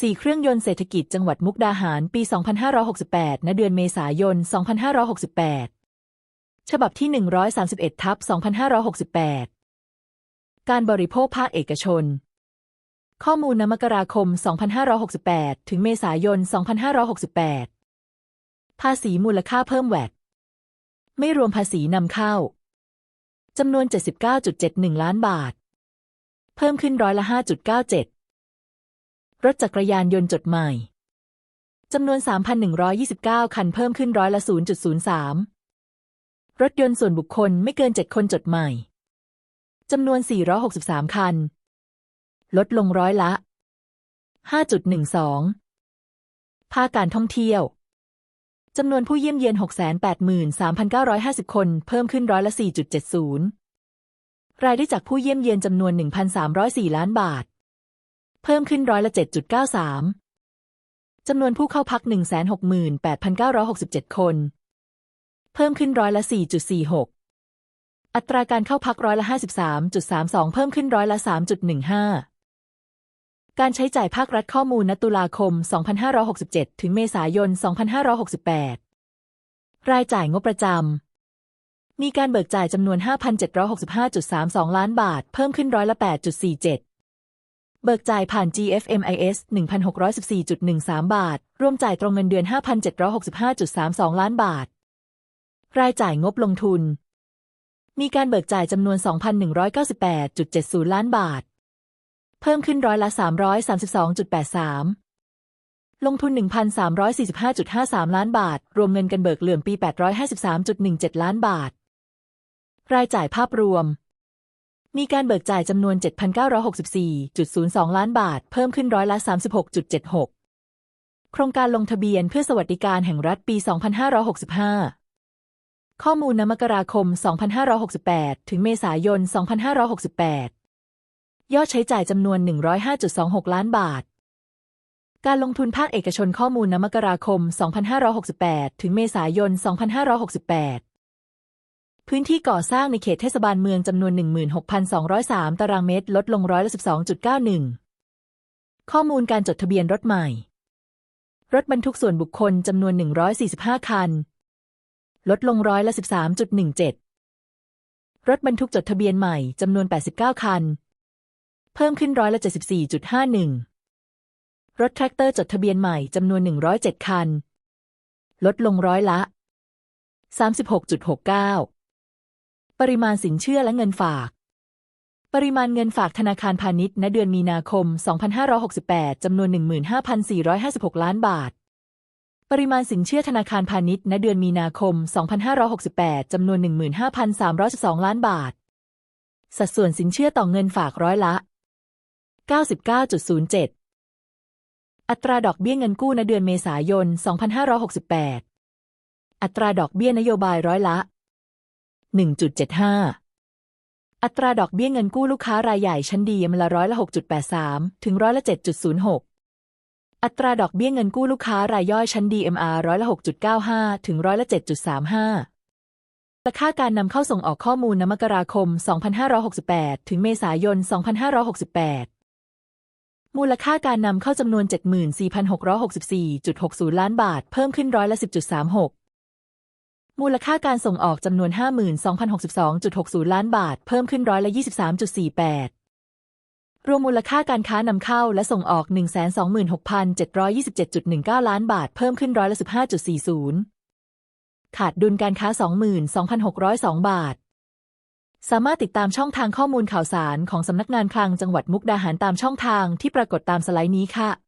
4 เครื่องยนต์เศรษฐกิจจังหวัดมุกดาหารปี 2568 ณ เดือนเมษายน 2568 ฉบับที่ 131 ทับ 2568 การบริโภคภาคเอกชน ข้อมูลนมกราคม 2568 ถึงเมษายน 2568 ภาษีมูลค่าเพิ่มแวดไม่รวมภาษีนำเข้า จำนวน 79.71 ล้านบาท เพิ่มขึ้นร้อยละ 5.97 รถจักรยานยนต์จดใหม่จำนวน 3,129 คันเพิ่มขึ้นร้อยละ 0.03 รถยนต์ส่วนบุคคลไม่เกิน 7 คนจดใหม่จำนวน 463 คัน ลดลงร้อยละ 5.12 ภาคการท่องเที่ยวจำนวนผู้เยี่ยมเยียน 683,950 คน เพิ่มขึ้นร้อยละ 4.70 รายได้จากผู้เยี่ยมเยียนจำนวน 1,304 ล้านบาท เพิ่มขึ้นร้อยละ 7.93 จำนวนผู้เข้าพัก 168,967 คน เพิ่มขึ้นร้อยละ 4.46 อัตราการเข้าพักร้อยละ 53.32 เพิ่มขึ้นร้อยละ 3.15 การใช้จ่ายภาครัฐข้อมูลณตุลาคม 2567 ถึงเมษายน 2568 รายจ่ายงบประจำมีการเบิกจ่ายจำนวน 5,765.32 ล้านบาท เพิ่มขึ้นร้อยละ 8.47 เบิกจ่ายผ่าน GFMIS 1,614.13 บาท ร่วมจ่ายตรงเงินเดือน 5,765.32 ล้านบาท รายจ่ายงบลงทุน มีการเบิกจ่ายจำนวน 2,198.70 ล้านบาท เพิ่มขึ้นร้อยละ 332.83 ลงทุน 1,345.53 ล้านบาท รวมเงินกันเบิกเหลื่อมปี 853.17 ล้านบาท รายจ่ายภาพรวม มีการเบิกจ่ายจำนวน 7,964.02 ล้านบาท เพิ่มขึ้นร้อยละ 36.76 โครงการลงทะเบียนเพื่อสวัสดิการแห่งรัฐปี 2565 ข้อมูลนมกราคม 2568 ถึงเมษายน 2568 ยอดใช้จ่ายจำนวน 105.26 ล้านบาท การลงทุนภาคเอกชนข้อมูลนมกราคม 2568 ถึงเมษายน 2568 พื้นที่ก่อสร้างในเขตเทศบาลเมืองจำนวน 16,203 ตารางเมตร ลดลงร้อยละ12.91 ข้อมูลการจดทะเบียนรถใหม่ รถบรรทุกส่วนบุคคลจำนวน 145 คัน ลดลงร้อยละ13.17 รถบรรทุกจดทะเบียนใหม่จำนวน 89 คัน เพิ่มขึ้นร้อยละ74.51 รถแทรกเตอร์จดทะเบียนใหม่จำนวน 107 คัน ลดลงร้อยละ36.69 ปริมาณสินเชื่อและเงินฝาก ปริมาณเงินฝากธนาคารพาณิชย์ณเดือนมีนาคม 2568 จำนวน 15,456 ล้านบาท ปริมาณสินเชื่อธนาคารพาณิชย์ณเดือนมีนาคม 2568 จำนวน 15,312 ล้านบาท สัดส่วนสินเชื่อต่อเงินฝากร้อยละ 99.07อัตราดอกเบี้ยเงินกู้ณเดือนเมษายน 2568 อัตราดอกเบี้ยนโยบายร้อยละ 1.75อัตราดอกเบี้ยเงินกู้ลูกค้ารายใหญ่ชั้นดียมละร้อยละ 6.83 ถึงร้อยละ 7.06 อัตราดอกเบี้ยเงินกู้ลูกค้ารายย่อยชั้น DMR ร้อยละ 6.95 ถึงร้อยละ 7.35ราคาการนำเข้าส่งออกข้อมูลนมกราคม 2568 ถึงเมษายน 2568 มูลค่าการนำเข้าจำนวน 74,664.60 ล้านบาท เพิ่มขึ้นร้อยละ 10.36 มูลค่าการส่งออกจำนวน 52,062.60 ล้านบาท เพิ่มขึ้นร้อยละ 23.48 รวมมูลค่าการค้านำเข้าและส่งออก 126,727.19 ล้านบาท เพิ่มขึ้นร้อยละ 15.40 ขาดดุลการค้า 22,602 บาท สามารถติดตามช่องทางข้อมูลข่าวสารของสำนักงานคลังจังหวัดมุกดาหารตามช่องทางที่ปรากฏตามสไลด์นี้ค่ะ